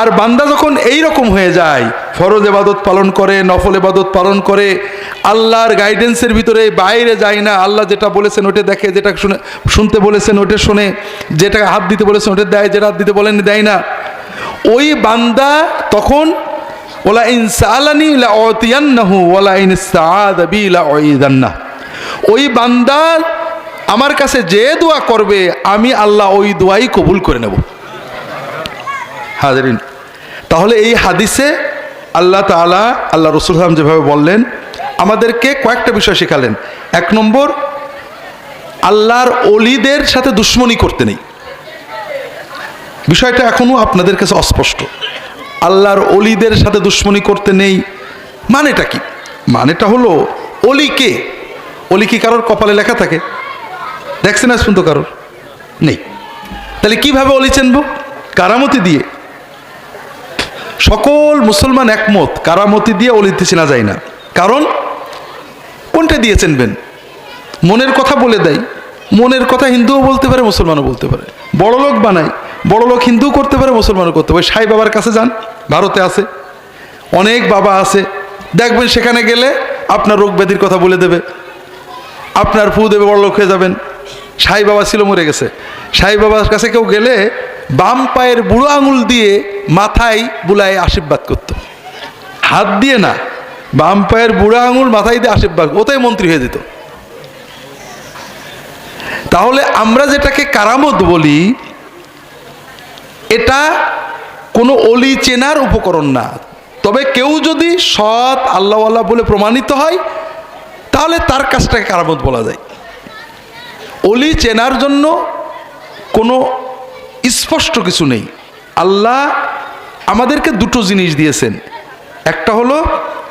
আর বান্দা যখন এই রকম হয়ে যায়, ফরজ এবাদত পালন করে, নফল এবাদত পালন করে, আল্লাহর গাইডেন্সের ভিতরে বাইরে যায় না, আল্লাহ যেটা বলেছেন ওটা দেখে, যেটা শুনে, শুনতে বলেছেন ওটা শোনে, যেটা হাত দিতে বলেছেন ওটা দেয়, যেটা হাত দিতে বলেন দেয় না। ওই বান্দা তখন, ওলা ইন সালানি লা অতিয়ান্নাহু ওলা ইন সাআদাবি লা উইদান্না ওই বান্দা আমার কাছে যে দোয়া করবে, আমি আল্লাহ ওই দোয়াই কবুল করে নেব। হাজারিন। তাহলে এই হাদিসে আল্লাহ তাআলা, আল্লাহ রসুল সালাম যেভাবে বললেন, আমাদেরকে কয়েকটা বিষয় শেখালেন। এক নম্বর, আল্লাহর অলিদের সাথে দুশ্মনী করতে নেই। বিষয়টা এখনও আপনাদের কাছে অস্পষ্ট। আল্লাহর অলিদের সাথে দুশ্মনী করতে নেই মানেটা কি? মানেটা হলো অলি কে? অলি কি কারোর কপালে লেখা থাকে? দেখছেন আজ পর্যন্ত কারোর? নেই। তাহলে কীভাবে অলি চেনব? কারামতি দিয়ে। সকল মুসলমান একমত, কারামতি দিয়ে অলিতে চেনা যায় না। কারণ, কোনটা দিয়ে চেনবেন? মনের কথা বলে দেয়। মনের কথা হিন্দুও বলতে পারে, মুসলমানও বলতে পারে। বড় লোক বানায়, বড় লোক হিন্দু করতে পারে, মুসলমানও করতে পারে। সাই বাবার কাছে যান, ভারতে আছে। অনেক বাবা আছে। দেখবেন সেখানে গেলে আপনার রোগ ব্যাধির কথা বলে দেবে। আপনার ফু দেবে, বড় লোক হয়ে যাবেন। সাই বাবা ছিল মরে গেছে। সাই বাবার কাছে কেউ গেলে বাম পায়ের বুড়ো আঙুল দিয়ে মাথায় বুলায় আশীর্বাদ করত। হাত দিয়ে না, বাম পায়ের বুড়ো আঙুল মাথায় দিয়ে আশীর্বাদ ওটাই মন্ত্রী হয়ে যেত। তাহলে আমরা যেটাকে কারামত বলি, এটা কোনো অলি চেনার উপকরণ না। তবে কেউ যদি সৎ আল্লাহওয়াল্লাহ বলে প্রমাণিত হয়, তাহলে তার কাজটাকে কারামত বলা যায়। অলি চেনার জন্য কোনো স্পষ্ট কিছু নেই। আল্লাহ আমাদেরকে দুটো জিনিস দিয়েছেন। একটা হলো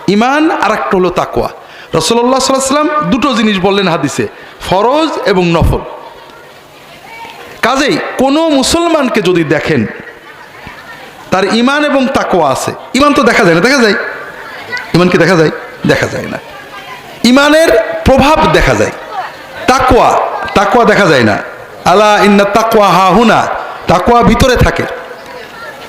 ইমান আর একটা হলো তাকোয়া রসল্লাহ সাল্লাম দুটো জিনিস বললেন হাদিসে, ফরজ এবং নফল। কাজেই কোনো মুসলমানকে যদি দেখেন, তার ইমান এবং তাকোয়া আছে। ইমান তো দেখা যায় না, দেখা যায়। ইমান কি দেখা যায়? দেখা যায় না। ইমানের প্রভাব দেখা যায়। তাকোয়া তাকোয়া দেখা যায় না। আলা ইন্না তাকোয়া হা হুনা তাকোয়া ভিতরে থাকে।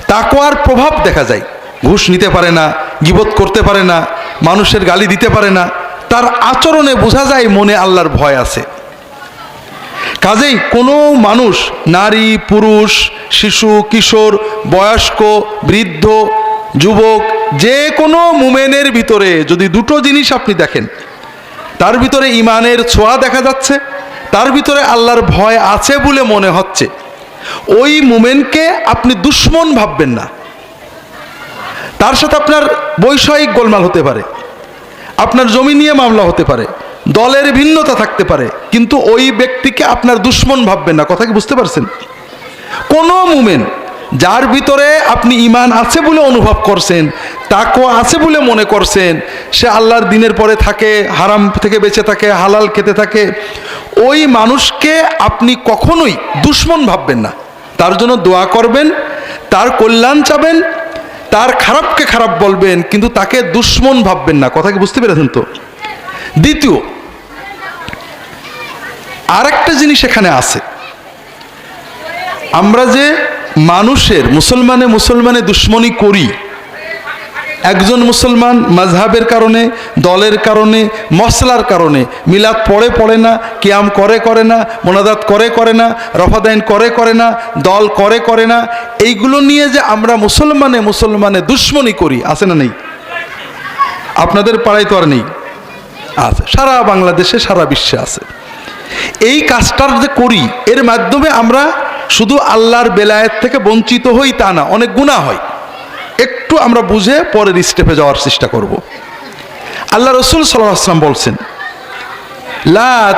তাকোয়ার প্রভাব দেখা যায়। ঘুষ নিতে পারে না, গিবত করতে পারে না, মানুষের গালি দিতে পারে না। তার আচরণে বোঝা যায় মনে আল্লাহর ভয় আছে। কাজেই কোনো মানুষ, নারী, পুরুষ, শিশু, কিশোর, বয়স্ক, বৃদ্ধ, যুবক, যে কোনো মুমেনের ভিতরে যদি দুটো জিনিস আপনি দেখেন, তার ভিতরে ইমানের ছোঁয়া দেখা যাচ্ছে, তার ভিতরে আল্লাহর ভয় আছে বলে মনে হচ্ছে। ওই মুমেনকে আপনি দুশ্মন ভাববেন না। তার সাথে আপনার বৈষয়িক গোলমাল হতে পারে। আপনার জমি নিয়ে মামলা হতে পারে। দলের ভিন্নতা থাকতে পারে। কিন্তু ওই ব্যক্তিকে আপনার দুশ্মন ভাববেন না। কথা কি বুঝতে পারছেন? কোনো মুমেন যার ভিতরে আপনি ইমান আছে বলে অনুভব করছেন তাকো আছে বলে মনে করছেন, সে আল্লাহর দিনের পরে থাকে, হারাম থেকে বেঁচে থাকে, হালাল খেতে থাকে ওই মানুষকে আপনি কখনোই দুশ্মন ভাববেন না। তার জন্য দোয়া করবেন, তার কল্যাণ চাবেন, তার খারাপকে খারাপ বলবেন, কিন্তু তাকে দুশ্মন ভাববেন না। কথা কি বুঝতে পেরেছেন তো? দ্বিতীয় আর একটা জিনিস এখানে আছে। আমরা যে মানুষের, মুসলমানে মুসলমানে দুশ্মনী করি একজন মুসলমান মাঝহাবের কারণে, দলের কারণে মশলার কারণে, মিলাদ পড়ে পড়ে না, কিয়াম করে করে না মোনাদাত করে করে না, রফাদাইন করে করে না, দল করে করে না, এইগুলো নিয়ে যে আমরা মুসলমানে মুসলমানে দুশ্মনী করি, আছে না নেই? আপনাদের পাড়ায় তো আর নেই। আছে, সারা বাংলাদেশে, সারা বিশ্বে আছে। এই কাজটার যে করি, এর মাধ্যমে আমরা শুধু আল্লাহর বেলায়েত থেকে বঞ্চিত হই তা না, অনেক গুণা হয়। একটু আমরা বুঝে পরের স্টেপে যাওয়ার চেষ্টা করব। আল্লাহ রসুল সাল্লাহ আসলাম বলছেন, লা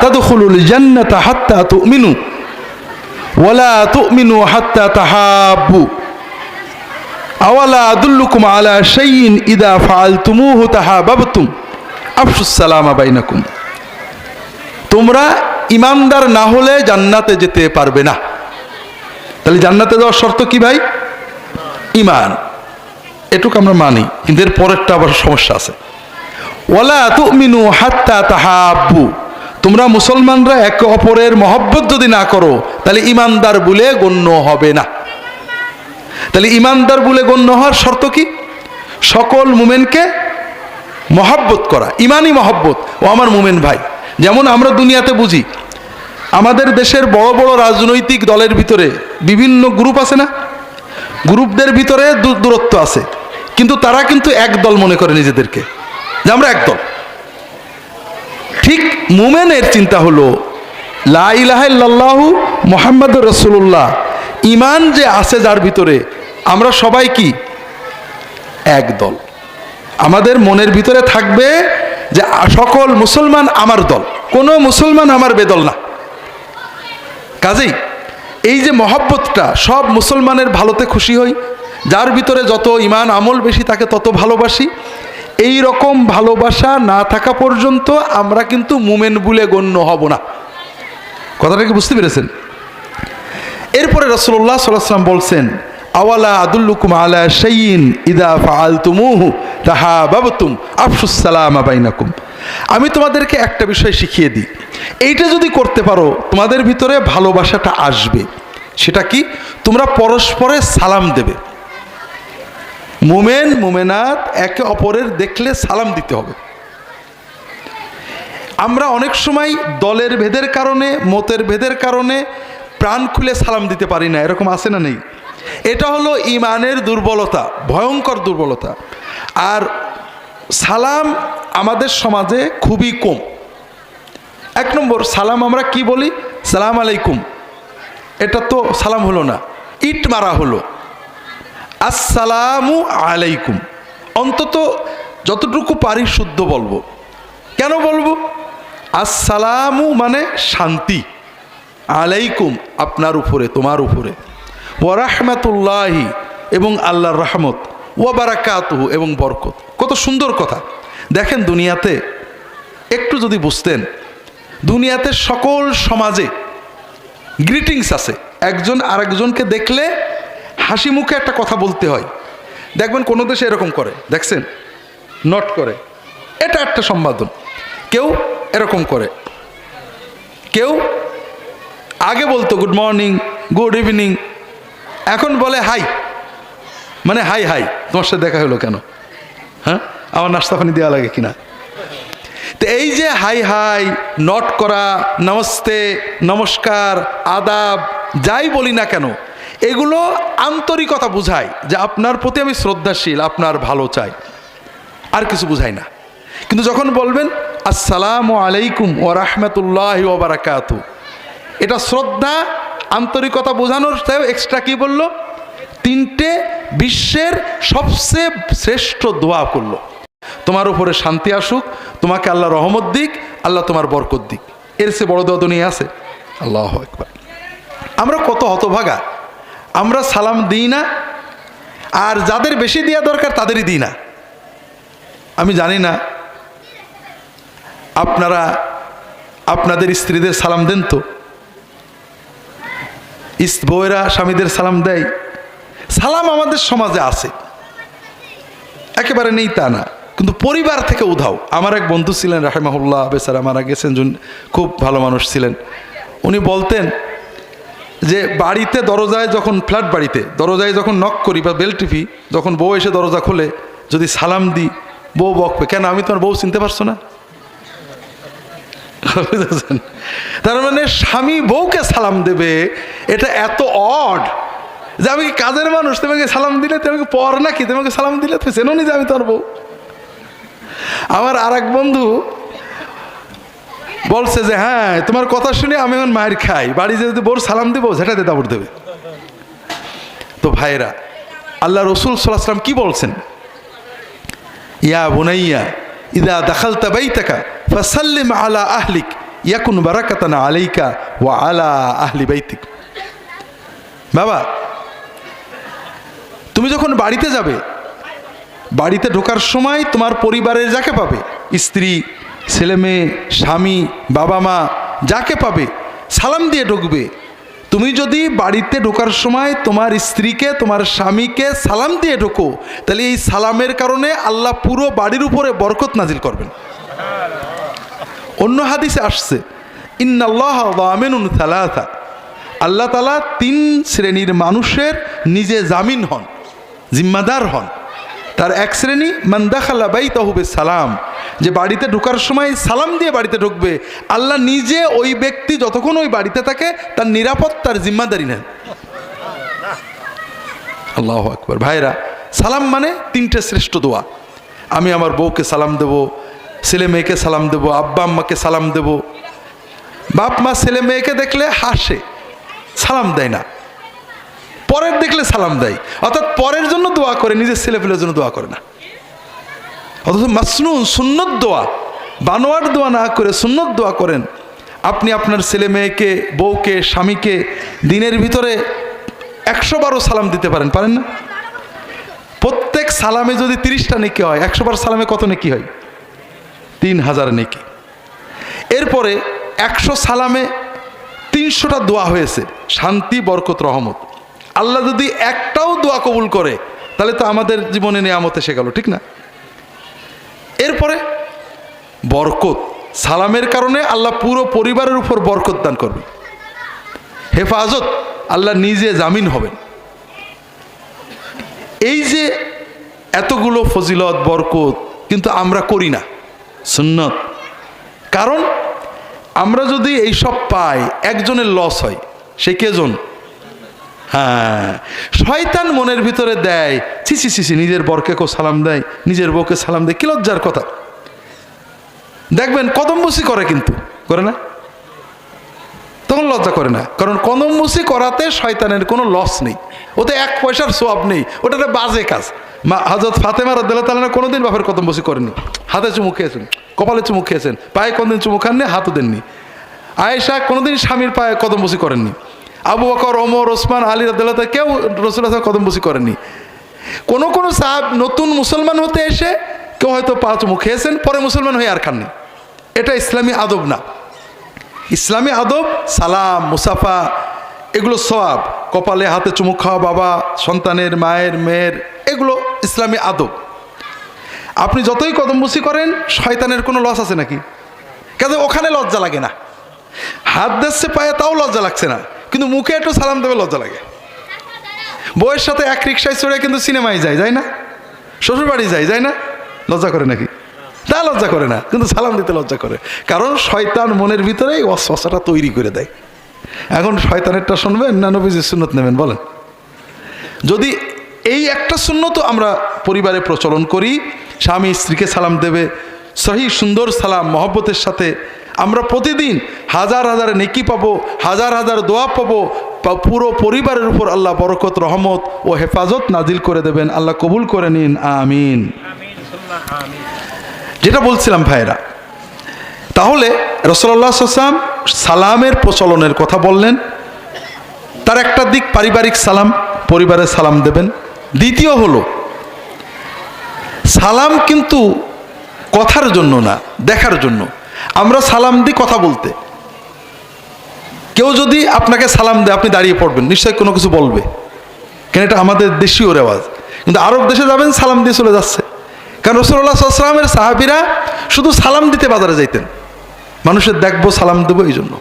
ওয়ালা হাত্তা আওয়ালা আলা ইদা তোমরা ইমানদার না হলে জান্নাতে যেতে পারবে না। তাহলে জান্নাতে যাওয়ার শর্ত কি ভাই? ইমান এটুকু আমরা মানি, কিন্তু এর পরেরটা আবার সমস্যা আছে। ওয়ালা তুমিনু হাত্তা তাহাব্বু। তোমরা মুসলমানরা একে অপরের মহব্বত যদি না করো, তাহলে ইমানদার বলে গণ্য হবে না। তাহলে ইমানদার বলে গণ্য হওয়ার শর্ত কি? সকল মুমেনকে মহাব্বত করা, ইমানই মহব্বত। ও আমার মুমেন ভাই, যেমন আমরা দুনিয়াতে বুঝি, আমাদের দেশের বড় বড় রাজনৈতিক দলের ভিতরে বিভিন্ন গ্রুপ আছে না? গ্রুপদের ভিতরে দূরত্ব আছে। কিন্তু তারা কিন্তু এক দল মনে করে নিজেদেরকে যে আমরা এক দল ঠিক মুমেনের চিন্তা হলো, লা ইলাহা ইল্লাল্লাহু মোহাম্মদ রসুল্লাহ ইমান যে আছে যার ভিতরে, আমরা সবাই কি? এক দল আমাদের মনের ভিতরে থাকবে যে সকল মুসলমান আমার দল, কোনো মুসলমান আমার বেদল না। কাজেই এই যে মহব্বতটা, সব মুসলমানের ভালোতে খুশি হই যার ভিতরে যত ইমান আমল বেশি তাকে তত ভালোবাসি। এই রকম ভালোবাসা না থাকা পর্যন্ত আমরা কিন্তু মুমেন বলে গণ্য হব না। কথাটা কি বুঝতে পেরেছেন? এরপরে রসুল্লাহ সাল্লাম বলছেন, আওয়ালা আদুল্লুকুম আলা শাইন ইদা ফাআলতুমুহু তাহাবাবতুম আফসুসালাম বাইনাকুম। আমি তোমাদেরকে একটা বিষয় শিখিয়ে দিই। এইটা যদি করতে পারো, তোমাদের ভিতরে ভালোবাসাটা আসবে। সেটা কি? তোমরা পরস্পরে সালাম দেবে। মুমেন, মুমেনাত একে অপরের দেখলে সালাম দিতে হবে। আমরা অনেক সময় দলের ভেদের কারণে, মতের ভেদের কারণে প্রাণ খুলে সালাম দিতে পারি না, এরকম আছে না নেই? এটা হলো ইমানের দুর্বলতা, ভয়ঙ্কর দুর্বলতা। আর সালাম আমাদের সমাজে খুবই কম। এক নম্বর, সালাম আমরা কি বলি? সালাম আলাইকুম। এটা তো সালাম হলো না, ইট মারা হলো। আসসালামু আলাইকুম। অন্তত যতটুকু পারি শুদ্ধ বলব। কেন বলব? আসসালামু মানে শান্তি। আলাইকুম আপনার উপরে, তোমার উপরে। ওয়ারাহমাতুল্লাহি এবং আল্লাহর রহমত। ওয়াবারাকাতুহু এবং বরকত। কত সুন্দর কথা। দেখেন দুনিয়াতে একটু যদি বুঝতেন, দুনিয়াতে সকল সমাজে গ্রিটিংস আছে। একজন আরেকজনকে দেখলে হাসি মুখে একটা কথা বলতে হয়। দেখবেন কোনো দেশে এরকম করে, দেখছেন? নট করে। এটা একটা সম্পাদন। কেউ এরকম করে। কেউ আগে বলতো গুড মর্নিং গুড ইভিনিং এখন বলে হাই মানে হাই হাই তোমার সাথে দেখা হলো কেন? হ্যাঁ? আমার নাস্তা পানি দেওয়া লাগে কিনা? তো এই যে হাই হাই নট করা নমস্তে নমস্কার আদাব যাই বলি না কেন এগুলো আন্তরিকতা বুঝায় যে আপনার প্রতি আমি শ্রদ্ধাশীল, আপনার ভালো চাই। আর কিছু বুঝাই না। কিন্তু যখন বলবেন, আসসালামু আলাইকুম ও রহমতুল্লাহ ওবরাকাতু এটা শ্রদ্ধা, আন্তরিকতা বোঝানোর তাই এক্সট্রা কি বলল? তিনটে বিশ্বের সবচেয়ে শ্রেষ্ঠ দোয়া করল। তোমার উপরে শান্তি আসুক, তোমাকে আল্লাহ রহমত দিক, আল্লাহ তোমার বরকত দিক। এর সে বড় দোয়া দুনিয়া আছে। আল্লাহ একবার আমরা কত হতভাগা। আমরা সালাম দিই না, আর যাদের বেশি দেওয়া দরকার তাদেরই দিই না। আমি জানি না আপনারা আপনাদের স্ত্রীদের সালাম দেন তো? বউয়েরা স্বামীদের সালাম দেয়। সালাম আমাদের সমাজে আছে। একেবারে নেই তা না। কিন্তু পরিবার থেকে উধাও। আমার এক বন্ধু ছিলেন, রাহেমাহুল্লাহ বেচারা মারা গেছেন খুব ভালো মানুষ ছিলেন। উনি বলতেন যে বাড়িতে দরজায় যখন ফ্ল্যাট বাড়িতে, দরজায় যখন নক করি বা বেল টিপি, যখন বউ এসে দরজা খোলে, যদি সালাম দিই, বউ বকবে, কেন আমি তোমার বউ চিনতে পারছ না? তার মানে স্বামী বউকে সালাম দেবে, এটা এত অড যে আমি কাজের মানুষ? তোমাকে সালাম দিলে, তোমাকে পর নাকি? তোমাকে সালাম দিলে তুমি চেনো নি যে আমি তোর বউ। আমার আর এক বন্ধু বলছে যে হ্যাঁ তোমার কথা শুনে আমি এখন মায়ের খাই। বাড়ি যদি বোর সালাম দেবো ঝেঁটাতে দাবড় দেবে। তো ভাইরা আল্লাহ রসুল সাল্লাম কি বলছেন? ইয়া বোনাইয়া, ইদা দাখালতা বাইতাকা, ফাসাল্লিম আলা আহলিক ইয়া কোন ইয়াকুন বারাকাতান আলাইকা ওয়া আলা আহলি বাইতিক। বাবা, তুমি যখন বাড়িতে যাবে, বাড়িতে ঢোকার সময় তোমার পরিবারের যাকে পাবে? স্ত্রী ছেলে মেয়ে, স্বামী, বাবা মা, যাকে পাবে, সালাম দিয়ে ঢুকবে। তুমি যদি বাড়িতে ঢোকার সময় তোমার স্ত্রীকে, তোমার স্বামীকে সালাম দিয়ে ঢোকো, তাহলে এই সালামের কারণে আল্লাহ পুরো বাড়ির উপরে বরকত নাজিল করবেন। অন্য হাদিসে আসছে, ইন্নাল্লাহ থালাথা আল্লাহ তালা তিন শ্রেণির মানুষের নিজে জামিন হন, জিম্মাদার হন। তার এক শ্রেণি মান্দাখাল্লা বাই তহুবে সালাম যে বাড়িতে ঢোকার সময় সালাম দিয়ে বাড়িতে ঢুকবে, আল্লাহ নিজে ওই ব্যক্তি যতক্ষণ ওই বাড়িতে থাকে, তার নিরাপত্তার জিম্মাদারি নেন আল্লাহ আকবর। ভাইরা, সালাম মানে তিনটে শ্রেষ্ঠ দোয়া। আমি আমার বউকে সালাম দেব, ছেলে মেয়েকে সালাম দেব, আব্বা আম্মাকে সালাম দেব। বাপ মা ছেলে মেয়েকে দেখলে হাসে, সালাম দেয় না। পরের দেখলে সালাম দেয়। অর্থাৎ পরের জন্য দোয়া করে, নিজের ছেলে পেলের জন্য দোয়া করে না। অথচ মাসনুন, সুন্নত দোয়া বানোয়ার দোয়া না করে সুন্নত দোয়া করেন। আপনি আপনার ছেলে মেয়েকে, বউকে, স্বামীকে দিনের ভিতরে একশো বারো সালাম দিতে পারেন পারেন না? প্রত্যেক সালামে যদি তিরিশটা নেকি হয়, একশো বার সালামে কত নেকি হয়? তিন হাজার নেকি। এরপরে একশো সালামে তিনশোটা দোয়া হয়েছে, শান্তি, বরকত, রহমত। আল্লাহ যদি একটাও দোয়া কবুল করে, তাহলে তো আমাদের জীবনে নিয়ামত এসে গেল, ঠিক না? এরপরে বরকত, সালামের কারণে আল্লাহ পুরো পরিবারের উপর বরকত দান করবে। হেফাজত, আল্লাহ নিজে জামিন হবেন। এই যে এতগুলো ফজিলত, বরকত কিন্তু আমরা করি না, সুন্নত। কারণ আমরা যদি এই সব পাই, একজনের লস হয়, সে কেজন হ্যাঁ। শয়তান মনের ভিতরে দেয় ছি ছি ছি ছি, নিজের বরকে কেউ সালাম দেয় নিজের বউকে সালাম দেয় কি লজ্জার কথা। দেখবেন কদমবসি করে কিন্তু করে না? তখন লজ্জা করে না কারণ কদমবসি করাতে শয়তানের কোনো লস নেই। ওতে এক পয়সার সোয়াব নেই ওটা একটা বাজে কাজ। মা হজরত ফাতেমা রদ্দাল্লাহ তালা কোনোদিন বাপের কদমবসি করেনি। হাতে চুমুক খেয়েছেন কপালে চুমুক খেয়েছেন পায়ে কোনোদিন চুমুক খাননি হাতও দেননি। আয়েশা কোনোদিন স্বামীর পায়ে কদমবসি করেননি। আবু বকর, ওমর, ওসমান, আলী রদ্দাল্লাহ কেউ রসুল্লাহ কদমবসি করেনি কোনো কোনো সাহাব নতুন মুসলমান হতে এসে কেউ হয়তো পা চুমুক খেয়েছেন, পরে মুসলমান হয়ে আর খাননি। এটা ইসলামী আদব না। ইসলামী আদব সালাম, মুসাফা, এগুলো সব কপালে হাতে চুমুক খাওয়া বাবা, সন্তানের, মায়ের, মেয়ের, এগুলো ইসলামী আদব। আপনি যতই কদমবুসি করেন, শয়তানের কোনো লস আছে নাকি? কাজে ওখানে লজ্জা লাগে না? হাত দিচ্ছে পায়ে, তাও লজ্জা লাগছে না। কিন্তু মুখে একটু সালাম দেবে, লজ্জা লাগে। বউয়ের সাথে এক রিক্সায় চড়ে কিন্তু সিনেমায় যায় যায় না? শ্বশুরবাড়ি যায় যায় না? লজ্জা করে নাকি? তা লজ্জা করে না, কিন্তু সালাম দিতে লজ্জা করে। কারণ শয়তান মনের ভিতরে এই অস্বস্থাটা তৈরি করে দেয়। এখন শয়তানেরটা শুনবেন না নবীজির সুন্নত নেবেন, বলেন। যদি এই একটা সুন্নত আমরা পরিবারে প্রচলন করি, স্বামী স্ত্রীকে সালাম দেবে, সহি সুন্দর সালাম, মহব্বতের সাথে আমরা প্রতিদিন হাজার হাজার নেকি পাবো, হাজার হাজার দোয়া পাবো পুরো পরিবারের উপর আল্লাহ বরকত, রহমত ও হেফাজত নাজিল করে দেবেন। আল্লাহ কবুল করে নিন। আমিন। যেটা বলছিলাম ভাইরা তাহলে রসল্লা সাল্লাম সালামের প্রচলনের কথা বললেন। তার একটা দিক পারিবারিক সালাম, পরিবারে সালাম দেবেন। দ্বিতীয় হলো, সালাম কিন্তু কথার জন্য না, দেখার জন্য। আমরা সালাম দিই কথা বলতে। কেউ যদি আপনাকে সালাম দেয়, আপনি দাঁড়িয়ে পড়বেন নিশ্চয়ই কোনো কিছু বলবে। কেন এটা আমাদের দেশীয় রেওয়াজ। কিন্তু আরব দেশে যাবেন, সালাম দিয়ে চলে যাচ্ছে। কারণ রসুল্লাহ সাল্লামের সাহাবিরা শুধু সালাম দিতে বাজারে যাইতেন। মানুষের দেখব সালাম দেবো এই জন্য।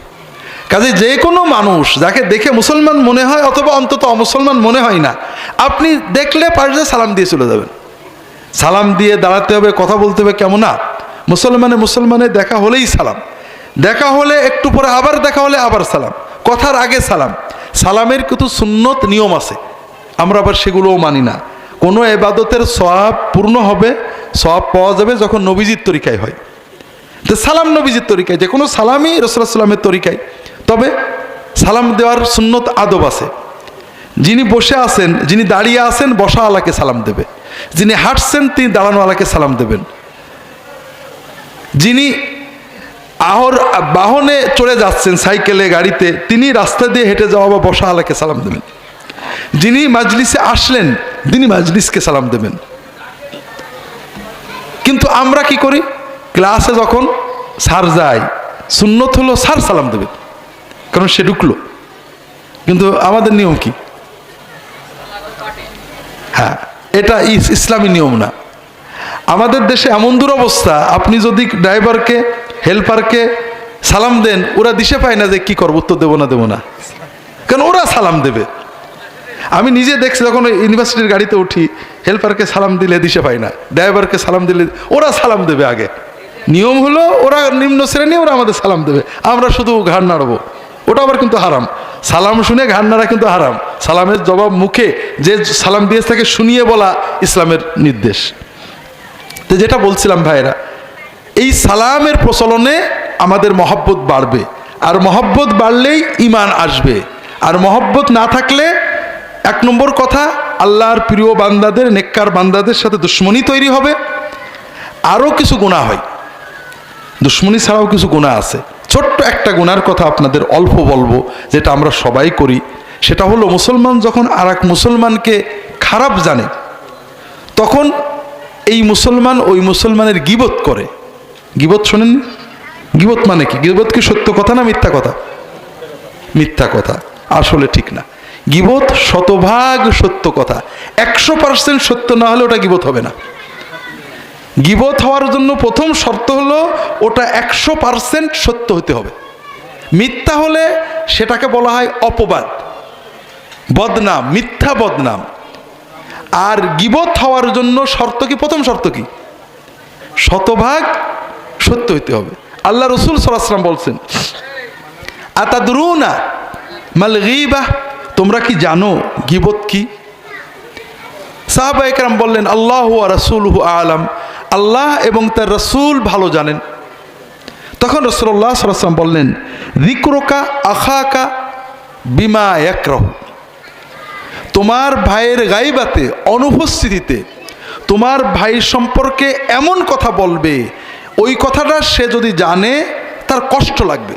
কাজে যে কোনো মানুষ যাকে দেখে মুসলমান মনে হয় অথবা অন্তত অমুসলমান মনে হয় না, আপনি দেখলে পারলে সালাম দিয়ে চলে যাবেন। সালাম দিয়ে দাঁড়াতে হবে, কথা বলতে হবে কেমন না? মুসলমানে মুসলমানে দেখা হলেই সালাম। দেখা হলে একটু পরে আবার দেখা হলে আবার সালাম। কথার আগে সালাম। সালামের কিন্তু সুন্নত নিয়ম আছে। আমরা আবার সেগুলোও মানি না। কোনো এবাদতের সব পূর্ণ হবে সব পাওয়া যাবে যখন নবীজির তরিকায় হয়। তো সালাম নবীজির তরিকায়, যে কোনো সালামই রসুল্লাহ সাল্লামের তরিকায়। তবে সালাম দেওয়ার সুন্নত আদব আছে। যিনি বসে আছেন, যিনি দাঁড়িয়ে আছেন বসা আলাকে সালাম দেবে। যিনি হাঁটছেন, তিনি দাঁড়ানো আলাকে সালাম দেবেন। যিনি আহর বাহনে চড়ে যাচ্ছেন সাইকেলে, গাড়িতে, তিনি রাস্তা দিয়ে হেঁটে যাওয়া বা বসা আলাকে সালাম দেবেন। যিনি মাজলিসে আসলেন, তিনি মাজলিসকে সালাম দেবেন। কিন্তু আমরা কি করি? ক্লাসে যখন সার যায়, সুন্নত হলো সার সালাম দেবে, কারণ সে ঢুকলো। কিন্তু আমাদের নিয়ম কি? হ্যাঁ এটা ইস- ইসলামী নিয়ম না। আমাদের দেশে এমন দুরবস্থা, আপনি যদি ড্রাইভারকে, হেল্পারকে সালাম দেন, ওরা দিশে পায় না যে কি করব, উত্তর দেবো না দেবো না। কারণ সালাম দেবে? আমি নিজে দেখছি যখন ইউনিভার্সিটির গাড়িতে উঠি, হেল্পারকে সালাম দিলে দিশে পাই না, ড্রাইভারকে সালাম দিলে ওরা সালাম দেবে আগে। নিয়ম হলো ওরা নিম্ন শ্রেণি, ওরা আমাদের সালাম দেবে। আমরা শুধু ঘাড় নাড়বো। ওটা আবার কিন্তু হারাম। সালাম শুনে ঘাড় নাড়া কিন্তু হারাম। সালামের জবাব মুখে, যে সালাম দিয়েছে তাকে শুনিয়ে বলা ইসলামের নির্দেশ। তো যেটা বলছিলাম ভাইরা এই সালামের প্রচলনে আমাদের মহব্বত বাড়বে। আর মহব্বত বাড়লেই ইমান আসবে। আর মহব্বত না থাকলে, এক নম্বর কথা, আল্লাহর প্রিয় বান্দাদের, নেককার বান্দাদের সাথে দুশ্মনী তৈরি হবে। আরও কিছু গুণা হয়। দুশ্মনী ছাড়াও কিছু গুণা আছে। ছোট্ট একটা গুণার কথা আপনাদের অল্প বলব, যেটা আমরা সবাই করি। সেটা হলো, মুসলমান যখন আর মুসলমানকে খারাপ জানে, তখন এই মুসলমান ওই মুসলমানের গিবত করে। গিবত শোনেন গিবত মানে কি? গিবত কি সত্য কথা না মিথ্যা কথা? মিথ্যা কথা। আসলে ঠিক না। গিবত শতভাগ সত্য কথা। একশো পার্সেন্ট সত্য না হলে ওটা গিবত হবে না। গিবত হওয়ার জন্য প্রথম শর্ত হলো ওটা একশো পার্সেন্ট সত্য হতে হবে। মিথ্যা হলে সেটাকে বলা হয় অপবাদ। বদনাম, মিথ্যা বদনাম। আর গিবত হওয়ার জন্য শর্ত কি? প্রথম শর্ত কি? শতভাগ সত্য হইতে হবে। আল্লাহ রসুল সাল্লাম বলছেন, আতাদরুনা মাল গিবা? তোমরা কি জানো গিবত কি? সাহাবা একরাম বললেন, আল্লাহ রসুল আলাম। আল্লাহ এবং তার রসুল ভালো জানেন। তখন রসুল্লাহ সাল্লাম বললেন রিক্রোকা আখাকা বিমা একরহ তোমার ভাইয়ের গাইবাতে, অনুপস্থিতিতে তোমার ভাই সম্পর্কে এমন কথা বলবে, ওই কথাটা সে যদি জানে, তার কষ্ট লাগবে।